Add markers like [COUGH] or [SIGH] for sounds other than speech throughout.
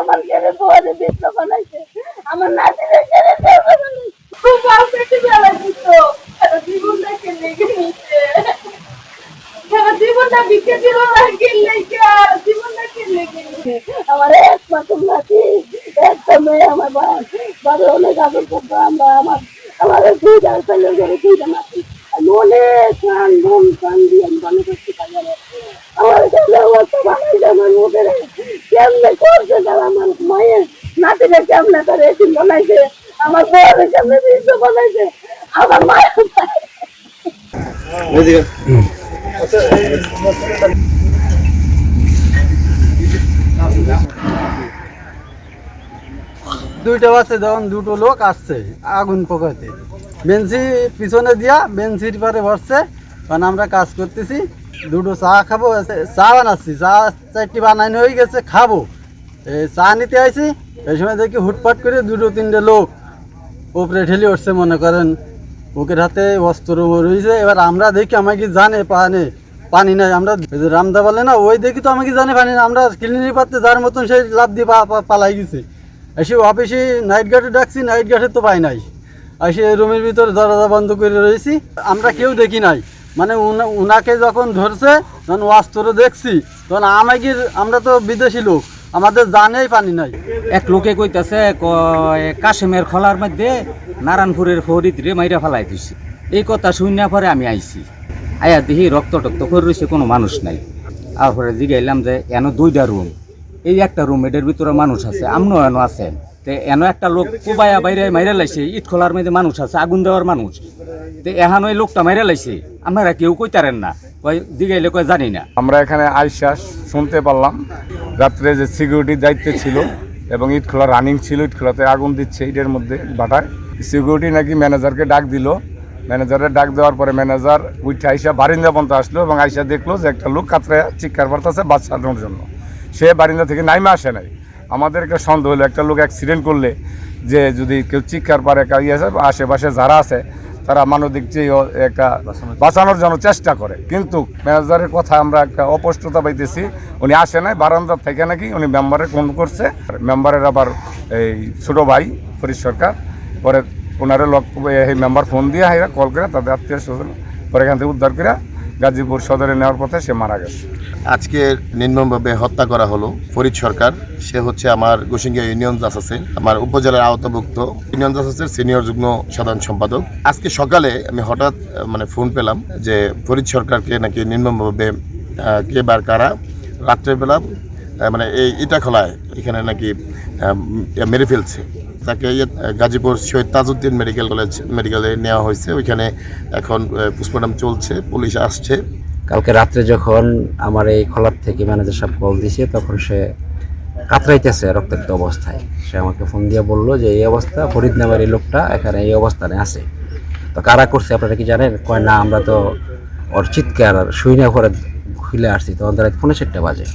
আমার ছেলে বউরে বিপ্ল বানাইছে। আমার নাতিরে বানাইছে। খুব বাপ পেটে বেলা দিত। জীবনটা কেলে গেছে জীবনটা বিকে দিল আর জীবনটা কেলে গেছে আমার এক মাত্র নাতি, একটা মেয়ে আমার বাবা। অনেক আদর করতো আমরা, আমার আমার দুইটা ছেলে করে দুইটা নাতি। আমি অনেক প্রাণ, মন প্রাণ দিয়ে আমি পারি আমার বানাইছে আমার ওদের কেমনে করছে তারা আমার মায়ের নাতিরে কেমনে করে এদিন বানাইছে আমার বউরে কেমনে বীজ বানাইছে আমার মায়ের দুইটা বাচ্চা যখন দুটো লোক আসছে আগুন পোকাতে। বেঞ্চি পিছনে দিয়া বেঞ্চির পারে বসছে। কারণ আমরা কাজ করতেছি। দুটো চা খাব চা বানাচ্ছি। চা চারটি বানানো হয়ে গেছে, খাব। চা নিতে আইছি, এই সময় দেখি হুটপাট করে দুটো তিনটে লোক ওপরে ঠেলে উঠছে, মনে করেন ওকের হাতে অস্ত্র রয়েছে। এবার আমরা দেখি আমাকে জানে, পানে পানি নাই। আমরা রামদা বলে না, ওই দেখি তো আমাকে জানে পানি না আমরা ক্লিনিক পাতে যার মতন সেই লাভ দিয়ে পালাই গেছি। এসে অফিসে নাইট গার্ডে ডাকছি, নাইট গার্ডে তো পাই নাই। এসে রুমের ভিতরে দরজা বন্ধ করে রয়েছি। আমরা কেউ দেখি নাই। মানে উনা- উনাকে যখন ধরছে, তখন অস্ত্র দেখছি। তখন আমাকে আমরা তো বিদেশি লোক, আমাদের জানেই পানি নাই। এক লোকে কইতাছে কাশেমের খলার মধ্যে নারায়ণপুরের ফরিদ রে মাইরা ফেলাই দিছি। এই কথা শুনিয়া পরে আমি আইছি। আয়া দেখি রক্ত টক্ত করে রয়েছে কোনো মানুষ নাই। আর পরে জিগাইলাম যে, এন দুইটা রুম। এই একটা রুম এটার ভিতরে মানুষ আছে আমনো এন আছেন। তে এনো একটা লোক কোবায়া বাইরে মাইরা লাইছে, ইট খোলার মধ্যে মানুষ আছে, আগুন দেওয়ার মানুষ। তে এহান ওই লোকটা মাইরা লাইছে, আপনারা কেউ কই কইতারেন না, কয় জিগাইলে কয় জানি না। আমরা এখানে আইসা শুনতে পারলাম, রাত্রে যে সিকিউরিটি দায়িত্বে ছিল এবং ইট খোলা রানিং ছিল, ইট খোলাতে আগুন দিচ্ছে ইটের মধ্যে, বাটায়। সিকিউরিটি নাকি ম্যানেজারকে ডাক দিল। ম্যানেজারের ডাক দেওয়ার পরে ম্যানেজার উঠে আইসা বারিন্দা পর্যন্ত আসলো এবং আইসা দেখল যে একটা লোক কাতরে চিৎকার বার্তাছে বাচ্চানোর জন্য। সে বারিন্দা থেকে নাইমে আসে নাই। আমাদের একটা সন্দেহ হলো একটা লোক অ্যাক্সিডেন্ট করলে যে যদি কেউ চিৎকার পারে ইয়ে আশেপাশে যারা আছে তারা মানবিক যে ও- একটা বাঁচানোর জন্য চেষ্টা করে। কিন্তু ম্যানেজারের কথা আমরা একটা অস্পষ্টতা পাইতেছি উনি আসে নাই বারান্দার থেকে নাকি উনি মেম্বারে ফোন করছে। মেম্বারের আবার এই ছোটো ভাই ফরিদ সরকার পরে ওনারে লক এই মেম্বার ফোন দিয়ে হাইরা কল করে তাদের আত্মীয় স্বজন পরে এখান থেকে উদ্ধার করে গাজীপুর সদরে নেওয়ার পথে সে মারা গেছে। আজকে নির্মমভাবে হত্যা করা হলো ফরিদ সরকার। সে হচ্ছে আমার গোসিঙ্গিয়া ইউনিয়ন জাসাসের আমার উপজেলার আওতাভুক্ত। ইউনিয়ন জাসাসের সিনিয়র যুগ্ম সাধারণ সম্পাদক। আজকে সকালে আমি হঠাৎ মানে ফোন পেলাম যে ফরিদ সরকারকে নাকি নির্মমভাবে কে বার কারা? রাত্রেবেলা মানে এই ইটাখলায় এখানে নাকি মেরে ফেলছে। তাকে ইয়ে, গাজীপুর শহীদ তাজউদ্দিন মেডিকেল কলেজ মেডিকেলে নেওয়া হয়েছে। ওইখানে এখন পোস্টমর্টম চলছে পুলিশ আসছে। কালকে রাত্রে যখন আমার এই খোলার থেকে ম্যানেজার সাহেব কল দিছে তখন সে কাতরাইতেছে রক্তাক্ত অবস্থায়। সে আমাকে ফোন দিয়ে বলল যে এই অবস্থা ফরিদ নামের এই লোকটা এখানে এই অবস্থানে আছে। তো কারা করছে আপনারা কি জানেন? কয় না আমরা তো ওর চিৎকার শুই না করে খুলে আসছি। তখন তারা পৌনে চারটা বাজে।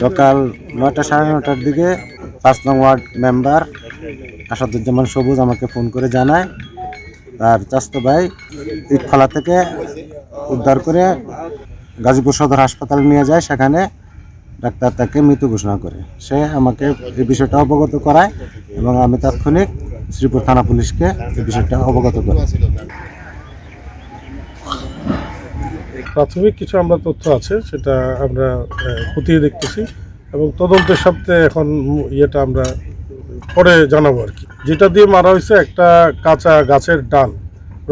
সকাল নয়টা সাড়ে নটার দিকে পাঁচ নং ওয়ার্ড মেম্বার আসাদুজ্জামান সবুজ আমাকে ফোন করে জানায়। তার চাস্তো ভাই ইটখলা থেকে উদ্ধার করে গাজীপুর সদর হাসপাতালে নিয়ে যায়, সেখানে ডাক্তার তাকে মৃত ঘোষণা করে। সে আমাকে এই বিষয়টা অবগত করায় এবং আমি তাৎক্ষণিক শ্রীপুর থানা পুলিশকে এই বিষয়টা অবগত করি প্রাথমিক কিছু আমরা তথ্য আছে, সেটা আমরা খতিয়ে দেখতেছি এবং তদন্তের সাথে এখন ইয়েটা আমরা পরে জানাব আর কি। যেটা দিয়ে মারা হয়েছে একটা কাঁচা গাছের ডাল,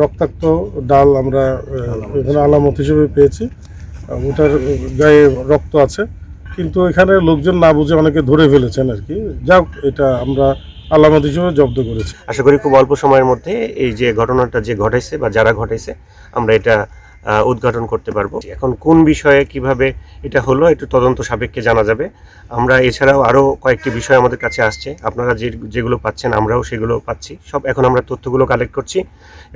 রক্তাক্ত ডাল আমরা এখানে আলামত হিসেবে পেয়েছি ওটার গায়ে রক্ত আছে। কিন্তু এখানে লোকজন না বুঝে অনেকে ধরে ফেলেছেন আর কি। যাক, এটা আমরা আলামত হিসেবে জব্দ করেছি। আশা করি খুব অল্প সময়ের মধ্যে এই যে ঘটনাটা যে ঘটাইছে বা যারা ঘটাইছে, আমরা এটা উদ্ঘাটন করতে পারব। এখন কোন বিষয়ে কীভাবে এটা হলো একটু তদন্ত সাপেক্ষে জানা যাবে। আমরা এছাড়াও আরও কয়েকটি বিষয় আমাদের কাছে আসছে। আপনারা যে যেগুলো পাচ্ছেন আমরাও সেগুলো পাচ্ছি। সব এখন আমরা তথ্যগুলো কালেক্ট করছি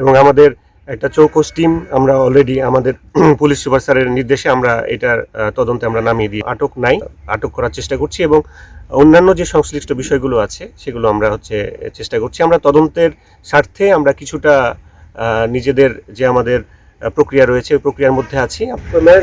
এবং আমাদের একটা চৌকস টিম আমরা অলরেডি আমাদের [CLEARS THROAT] পুলিশ সুপার স্যারের নির্দেশে আমরা এটার তদন্তে আমরা নামিয়ে দিই আটক নাই, আটক করার চেষ্টা করছি এবং অন্যান্য যে সংশ্লিষ্ট বিষয়গুলো আছে সেগুলো আমরা হচ্ছে চেষ্টা করছি। আমরা তদন্তের স্বার্থে আমরা কিছুটা নিজেদের যে আমাদের প্রক্রিয়া রয়েছে ওই প্রক্রিয়ার মধ্যে আছি। আমার